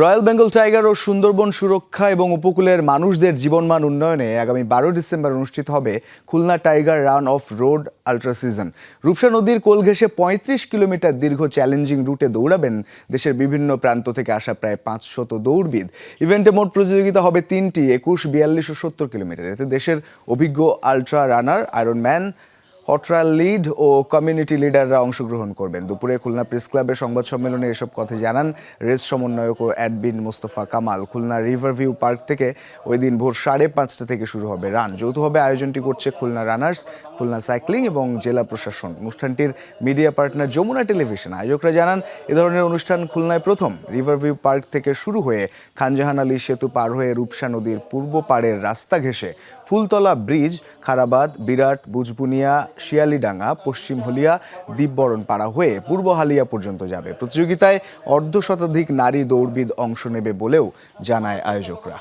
Royal Bengal tiger ও সুন্দরবন সুরক্ষা এবং উপকূলের মানুষদের জীবনমান উন্নয়নে আগামী বারো ডিসেম্বর অনুষ্ঠিত হবে Khulna tiger run off road ultra season. Rupsa নদীর কোল ঘেঁষে পঁয়ত্রিশ কিলোমিটার দীর্ঘ চ্যালেঞ্জিং রুটে দৌড়াবেন দেশের বিভিন্ন প্রান্ত থেকে আসা প্রায় পাঁচশত দৌড়বিদ। ইভেন্টে মোট প্রতিযোগিতা হবে তিনটি, একুশ, বিয়াল্লিশ ও সত্তর কিলোমিটার। এতে দেশের অভিজ্ঞ আলট্রা রানার, আয়রন হটরাল লিড ও কমিউনিটি লিডাররা অংশগ্রহণ করবেন। দুপুরে খুলনা প্রেস ক্লাবের সংবাদ সম্মেলনে এসব কথা জানান রেস সমন্বয়ক ও অ্যাডবিন Mostafa Kamal. Khulna river view park থেকে ওই দিন ভোর সাড়ে পাঁচটা থেকে শুরু হবে রান। যৌথভাবে আয়োজনটি করছে খুলনা রানার্স, খুলনা সাইক্লিং এবং জেলা প্রশাসন। অনুষ্ঠানটির মিডিয়া পার্টনার যমুনা টেলিভিশন। আয়োজকরা জানান, এ ধরনের অনুষ্ঠান খুলনায় প্রথম। রিভার ভিউ পার্ক থেকে শুরু হয়ে খানজাহান আলী সেতু পার হয়ে রূপসা নদীর পূর্ব পাড়ের রাস্তা ঘেঁষে ফুলতলা ব্রিজ, খারাবাদ, বিরাট, বুজবুনিয়া শিয়ালিডাঙ্গা, পশ্চিম হলিয়া, দ্বীপবরণপাড়া হয়ে পূর্ব হালিয়া পর্যন্ত যাবে। প্রতিযোগিতায় অর্ধ শতাধিক নারী দৌড়বিদ অংশ নেবে বলেও জানায় আয়োজকরা।